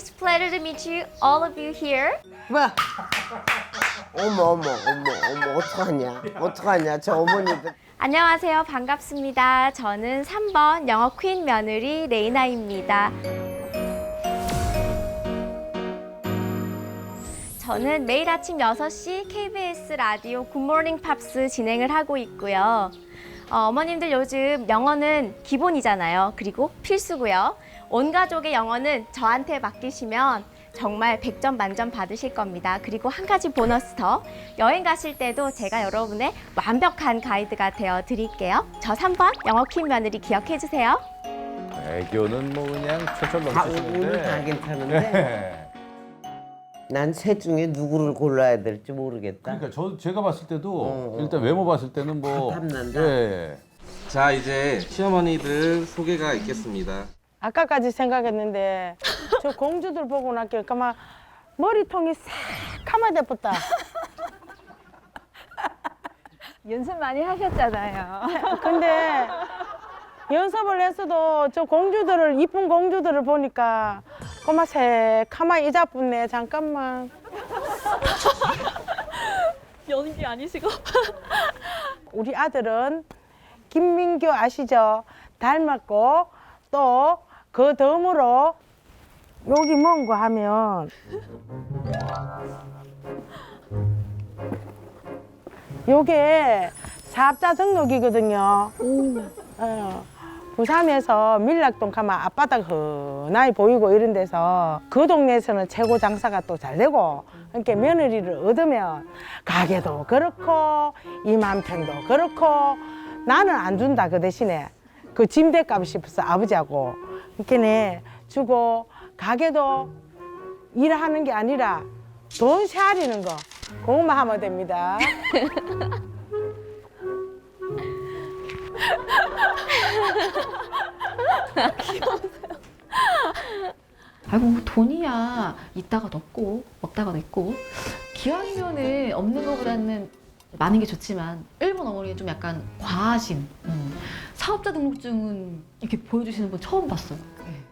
It's pleasure to meet you, all of you here. 뭐? 어머 어머 어머 어머 어떡하냐 어떡하냐 저 어머니들 안녕하세요. 반갑습니다. 저는 3번 영어 퀸 며느리 레이나입니다. 저는 매일 아침 6시 KBS 라디오 굿모닝 팝스 진행을 하고 있고요. 어, 머님들 요즘 영어는 기본이잖아요. 그리고 필수고요. 온 가족의 영어는 저한테 맡기시면 정말 100점 만점 받으실 겁니다. 그리고 한 가지 보너스 더 여행 가실 때도 제가 여러분의 완벽한 가이드가 되어 드릴게요. 저 3번 영어 퀸 며느리 기억해 주세요. 애교는 뭐 그냥 철철 다 오늘 다 넘치시는데. 괜찮은데 네. 난 셋 중에 누구를 골라야 될지 모르겠다 그러니까 저 제가 봤을 때도 어, 어. 일단 외모 봤을 때는 뭐다 탐난다. 예. 자 이제 시어머니들 소개가 있겠습니다. 아까까지 생각했는데 저 공주들 보고 나니까 그만 머리통이 새카만 돼버다. 연습 많이 하셨잖아요. 근데 연습을 했어도 저 공주들을 이쁜 공주들을 보니까 그만 새카만 이자뿐네 잠깐만. 연기 아니시고? 우리 아들은 김민규 아시죠? 닮았고 또 그 덤으로 여기 뭔고 하면 요게 사업자 등록이거든요. 어, 부산에서 밀락동 가면 앞바닥 흔하게 보이고 이런 데서 그 동네에서는 최고 장사가 또 잘 되고 그러니까 며느리를 얻으면 가게도 그렇고 이만평도 그렇고 나는 안 준다 그 대신에 그 짐대값 싶어서 아버지하고 그러니까 주고 가게도 일하는 게 아니라 돈 세아리는 거 그것만 하면 됩니다. 아이고 뭐 돈이야 있다가 넣고 없다가 냈고 기왕이면은 없는 것보다는 많은 게 좋지만 일본 어머니는 좀 약간 과하신 음. 사업자 등록증은 이렇게 보여주시는 분 처음 봤어요. 네.